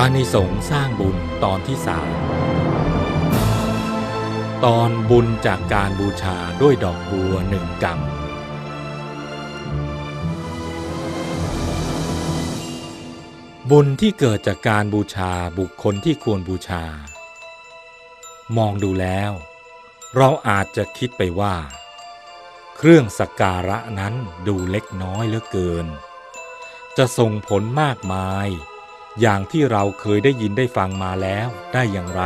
อานิสงส์สร้างบุญตอนที่สามตอนบุญจากการบูชาด้วยดอกบัวหนึ่งกำบุญที่เกิดจากการบูชาบุคคลที่ควรบูชา มองดูแล้ว เราอาจจะคิดไปว่า เครื่องสักการะนั้นดูเล็กน้อยเหลือเกิน จะส่งผลมากมาย อย่างที่เราเคยได้ยินได้ฟังมาแล้วได้อย่างไร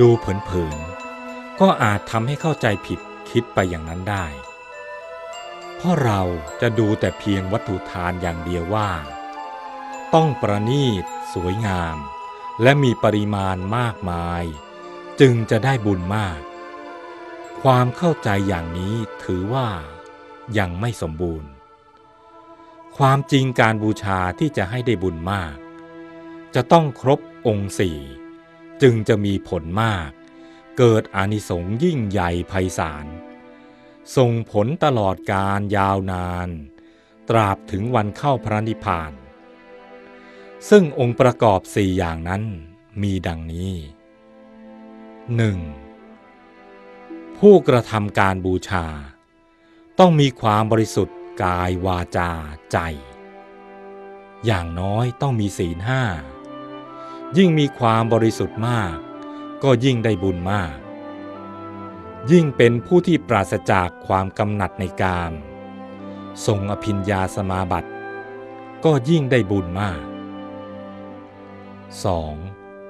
ดูเผินๆก็อาจทำให้เข้าใจผิดคิดไปอย่างนั้นได้ เพราะเราจะดูแต่เพียงวัตถุทานอย่างเดียวว่า ต้องประณีต สวยงาม และมีปริมาณมากมาย จึงจะได้บุญมาก ความเข้าใจอย่างนี้ถือว่ายังไม่สมบูรณ์ ความจริงการบูชาที่จะให้ได้บุญมาก จะต้องครบองค์สี่จึงจะมีผลมาก เกิดอานิสงส์ยิ่งใหญ่ไพศาลส่งผลตลอดการยาวนาน ตราบถึงวันเข้าพระนิพพาน ซึ่งองค์ประกอบสี่อย่างนั้นมีดังนี้ 1. ผู้กระทำการบูชา ต้องมีความบริสุทธิ์ กายวาจาใจ อย่างน้อยต้องมีศีลห้า ยิ่งมีความบริสุทธิ์มาก ก็ยิ่งได้บุญมาก ยิ่งเป็นผู้ที่ปราศจากความกำหนัดในกามทรงอภิญญาสมาบัติ ก็ยิ่งได้บุญมาก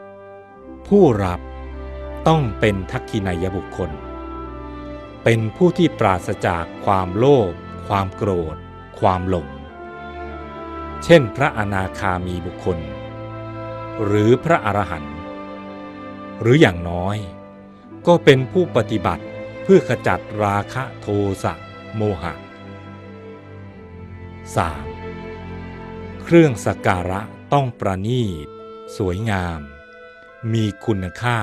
2. ผู้รับต้องเป็นทักขินายบุคคล เป็นผู้ที่ปราศจากความโลภ ความโกรธ ความหลง เช่นพระอนาคามีบุคคล หรือพระอรหันต์หรืออย่างน้อย ก็เป็นผู้ปฏิบัติเพื่อขจัดราคะโทสะโมหะ 3. เครื่องสักการะต้องประณีต สวยงาม มีคุณค่า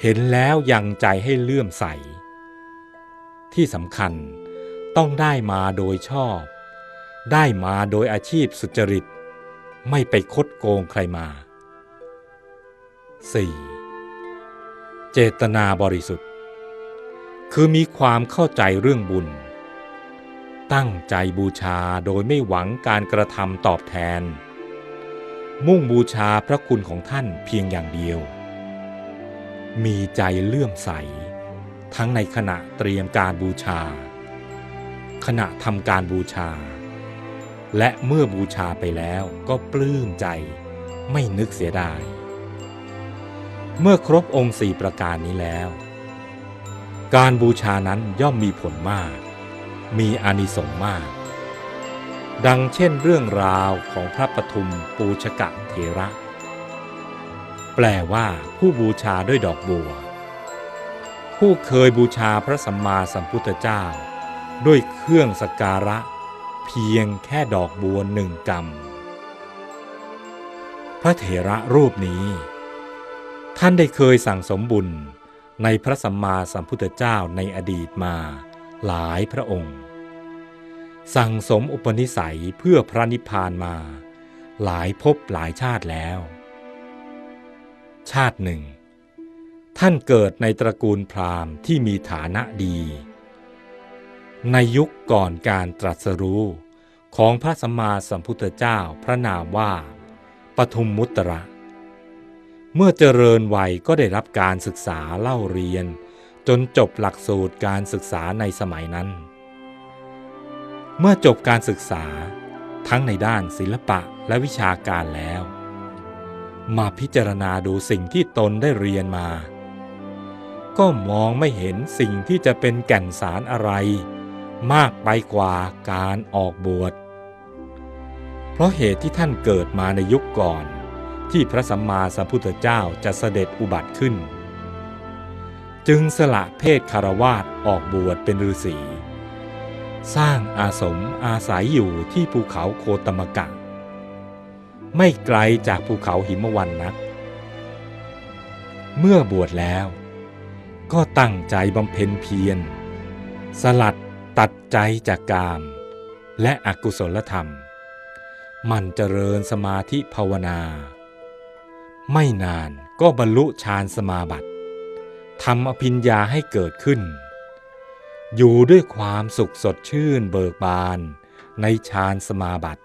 เห็นแล้วยังใจให้เลื่อมใส ที่สำคัญ ต้องได้มาโดยชอบ ได้มาโดยอาชีพสุจริต ไม่ไปคดโกงใครมา 4. เจตนาบริสุทธิ์ คือมีความเข้าใจเรื่องบุญ ตั้งใจบูชาโดยไม่หวังการกระทำตอบแทน มุ่งบูชาพระคุณของท่านเพียงอย่างเดียว มีใจเลื่อมใส ทั้งในขณะเตรียมการบูชา ขณะทำการบูชา และเมื่อบูชาไปแล้วก็ปลื้มใจ ไม่นึกเสียดาย เมื่อครบองค์สี่ประการนี้แล้ว การบูชานั้นย่อมมีผลมาก มีอานิสงส์มาก ดังเช่นเรื่องราวของพระปทุมปูชกะเทระ แปลว่าผู้บูชาด้วยดอกบัว ผู้เคยบูชาพระสัมมาสัมพุทธเจ้า ด้วยเครื่องสการะ เพียงแค่ดอกบัวหนึ่งกำพระเถระรูปนี้ ท่านได้เคยสั่งสมบุญในพระสัมมาสัมพุทธเจ้าในอดีตมาหลายพระองค์ สั่งสมอุปนิสัยเพื่อพระนิพพานมา หลายภพหลายชาติแล้ว ชาติหนึ่ง ท่านเกิดในตระกูลพราหมณ์ที่มีฐานะดี ในยุคก่อนการตรัสรู้ของพระสัมมาสัมพุทธเจ้าพระนามว่าปทุมมุตระ เมื่อเจริญวัยก็ได้รับการศึกษาเล่าเรียน จนจบหลักสูตรการศึกษาในสมัยนั้น เมื่อจบการศึกษาทั้งในด้านศิลปะและวิชาการแล้ว มาพิจารณาดูสิ่งที่ตนได้เรียนมา ก็มองไม่เห็นสิ่งที่จะเป็นแก่นสารอะไร มากไปกว่าการออกบวช เพราะเหตุที่ท่านเกิดมาในยุคก่อน ที่พระสัมมาสัมพุทธเจ้าจะเสด็จอุบัติขึ้น จึงสละเพศคารวาสออกบวชเป็นฤาษีสร้างอาสมอาศัยอยู่ที่ภูเขาโคตมกะ ไม่ไกลจากภูเขาหิมวันนัก เมื่อบวชแล้วก็ตั้งใจบำเพ็ญเพียร สลัด ตัดใจจากกาม และอกุศลธรรม มันเจริญสมาธิภาวนา ไม่นานก็บรรลุฌานสมาบัติทำอภิญญาให้เกิดขึ้น อยู่ด้วยความสุขสดชื่นเบิกบานในฌานสมาบัติ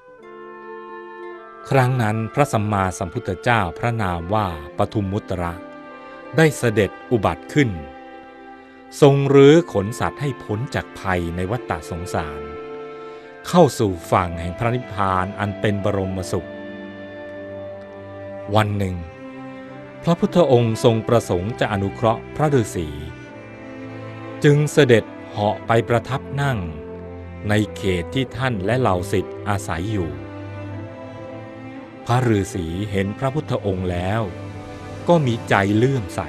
ครั้งนั้นพระสัมมาสัมพุทธเจ้าพระนามว่าปทุมมุตระ ได้เสด็จอุบัติขึ้น ทรงรื้อขนสัตว์ให้พ้นจากภัยในวัฏฏสงสาร เข้าสู่ฝั่งแห่งพระนิพพานอันเป็นบรมสุข วันหนึ่ง พระพุทธองค์ทรงประสงค์จะอนุเคราะห์พระฤาษีจึงเสด็จเหาะไปประทับนั่ง ในเขตที่ท่านและเหล่าศิษย์อาศัยอยู่ พระฤาษีเห็นพระพุทธองค์แล้ว ก็มีใจเลื่อมใส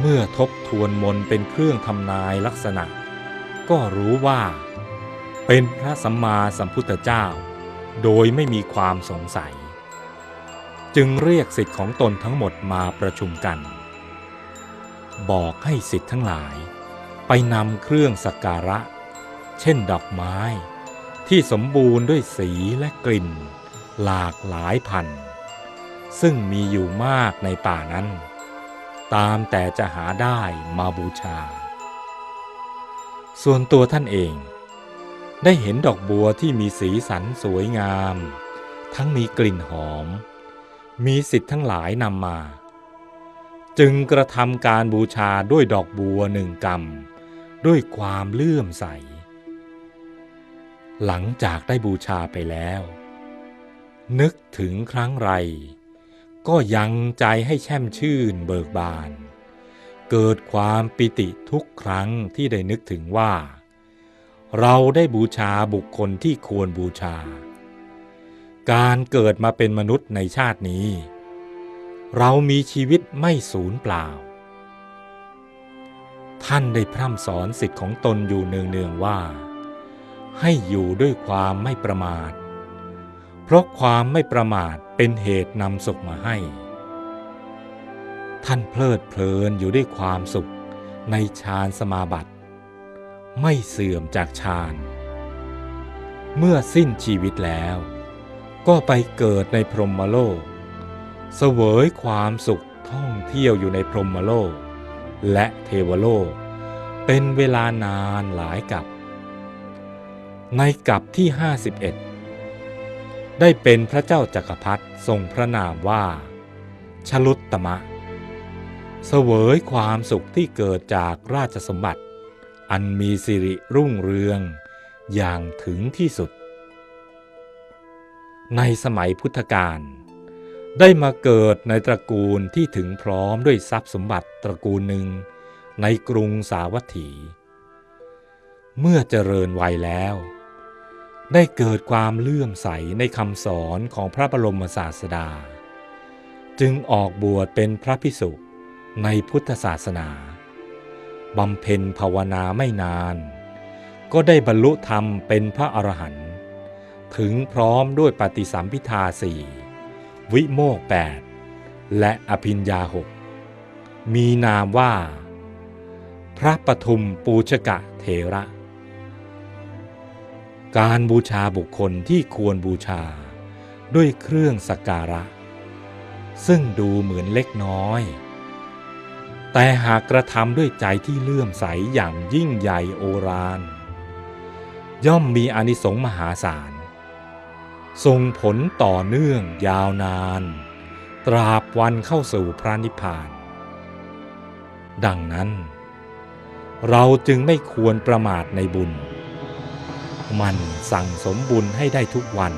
เมื่อทบทวนมนเป็นเครื่องทำนายลักษณะ ก็รู้ว่า เป็นพระสัมมาสัมพุทธเจ้า โดยไม่มีความสงสัย จึงเรียกสิทธิ์ของตนทั้งหมดมาประชุมกัน บอกให้สิทธิ์ทั้งหลาย ไปนำเครื่องสักการะ เช่นดอกไม้ ที่สมบูรณ์ด้วยสีและกลิ่น หลากหลายพันธุ์ซึ่งมีอยู่มากในป่านั้น ตามแต่จะหาได้มาบูชา ส่วนตัวท่านเอง ได้เห็นดอกบัวที่มีสีสันสวยงาม ทั้งมีกลิ่นหอม มีสิทธิ์ทั้งหลายนำมา จึงกระทำการบูชาด้วยดอกบัวหนึ่งกำด้วยความเลื่อมใส หลังจากได้บูชาไปแล้ว นึกถึงครั้งไร ก็ยังใจให้แช่มชื่นเบิกบาน เกิดความปิติทุกครั้งที่ได้นึกถึงว่า เราได้บูชาบุคคลที่ควรบูชา การเกิดมาเป็นมนุษย์ในชาตินี้ เรามีชีวิตไม่สูญเปล่า ท่านได้พร่ำสอนสิทธิ์ของตนอยู่เนืองๆว่า ให้อยู่ด้วยความไม่ประมาท เพราะความไม่ประมาท เป็นเหตุนำสุขมาให้ ท่านเพลิดเพลินอยู่ด้วยความสุขในฌานสมาบัติ ไม่เสื่อมจากฌาน เมื่อสิ้นชีวิตแล้ว ก็ไปเกิดในพรหมโลก เสวยความสุขท่องเที่ยวอยู่ในพรหมโลก และเทวโลก เป็นเวลานานหลายกับ ในกับที่ 51 ได้เป็นพระเจ้าจักรพรรดิทรงพระนามว่า ชลุตตมะ เสวยความสุขที่เกิดจากราชสมบัติ อันมีสิริรุ่งเรืองอย่างถึงที่สุด ในสมัยพุทธกาลได้มาเกิดในตระกูลที่ถึงพร้อมด้วยทรัพย์สมบัติตระกูลหนึ่งในกรุงสาวัตถี เมื่อเจริญวัยแล้ว ได้เกิดความเลื่อมใสในคำสอนของพระบรมศาสดา จึงออกบวชเป็นพระพิสุในพุทธศาสนาบำเพ็ญภาวนาไม่นาน ก็ได้บรรลุธรรมเป็นพระอรหันต์ถึงพร้อมด้วยปฏิสัมพิทาสี่วิโมกแปดและอภิญญาหกมีนามว่า พระปทุมปูชกะเถระ การบูชาบุคคลที่ควรบูชาด้วยเครื่องสักการะ ซึ่งดูเหมือนเล็กน้อย แต่หากกระทำด้วยใจที่เลื่อมใสอย่างยิ่งใหญ่โอรานย่อมมีอานิสงส์มหาศาลส่งผลต่อเนื่องยาวนาน ตราบวันเข้าสู่พระนิพพาน ดังนั้น เราจึงไม่ควรประมาทในบุญ มันสั่งสมบุญให้ได้ทุกวัน